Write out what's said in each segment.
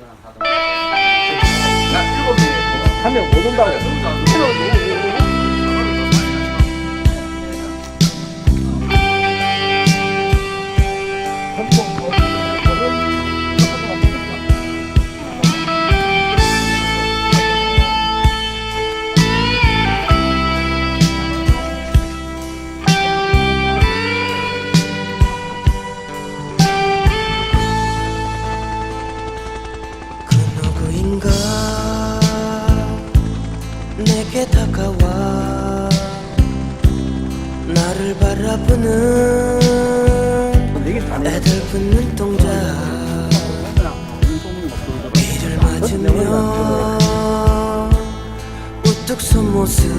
사람 다나 일곱 명. 한명 못 온다고. 나를 바라보는 애들 붙는 동자 비를 맞으며 우뚝 선 모습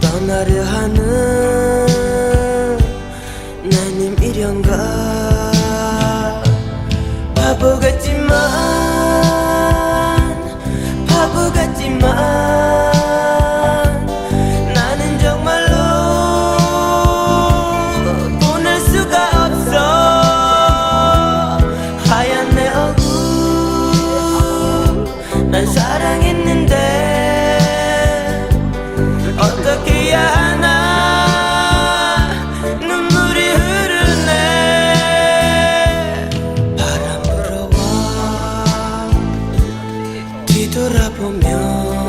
떠나려 하는 내님 이련가. 바보 같지만 바보 같지만. 돌아보면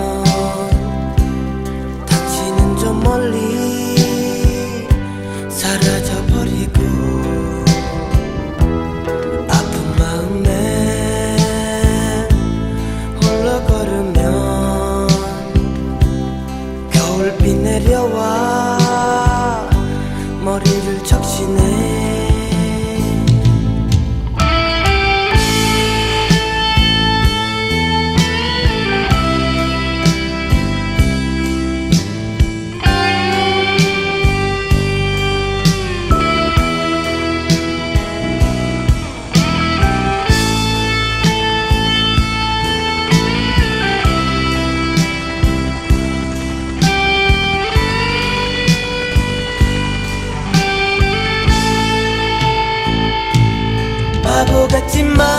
같지만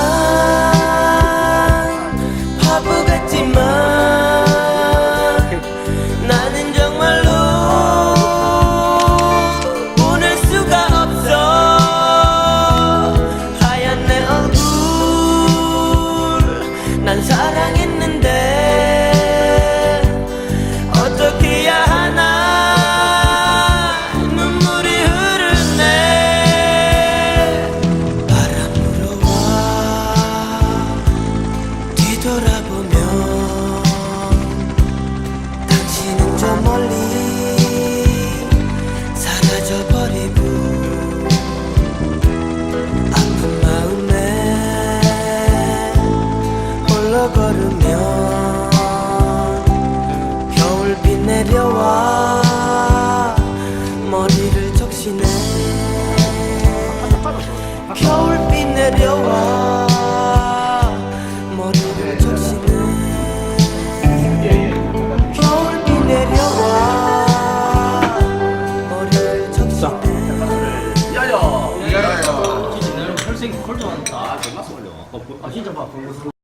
어쩌라. 啊一直保护公司